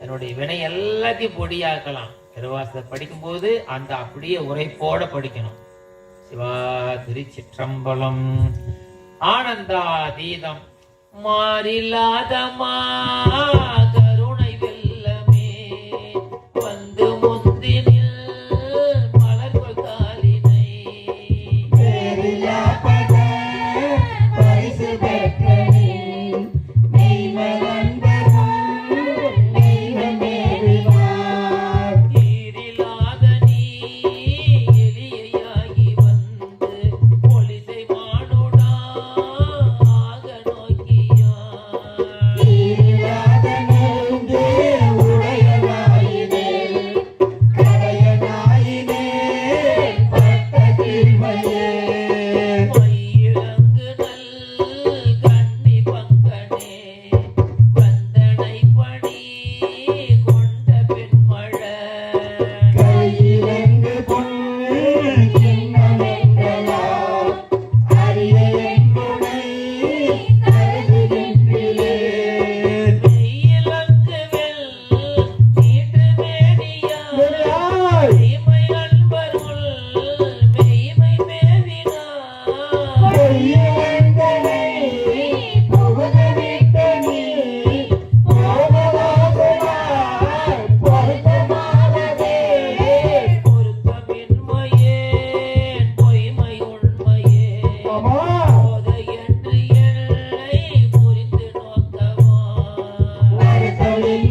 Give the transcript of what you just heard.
என்னுடைய வினை எல்லாத்தையும் பொடியாக்கலாம். திருவாசத்தை படிக்கும்போது அந்த அப்படியே உரைப்போட படிக்கணும். சிவா திருச்சிற்றம்பலம் ஆனந்தாதீதம் மாறில்லாதமா கருணை வெல்லமே. வந்து முந்தினில் Thank you. Amanhã. Hare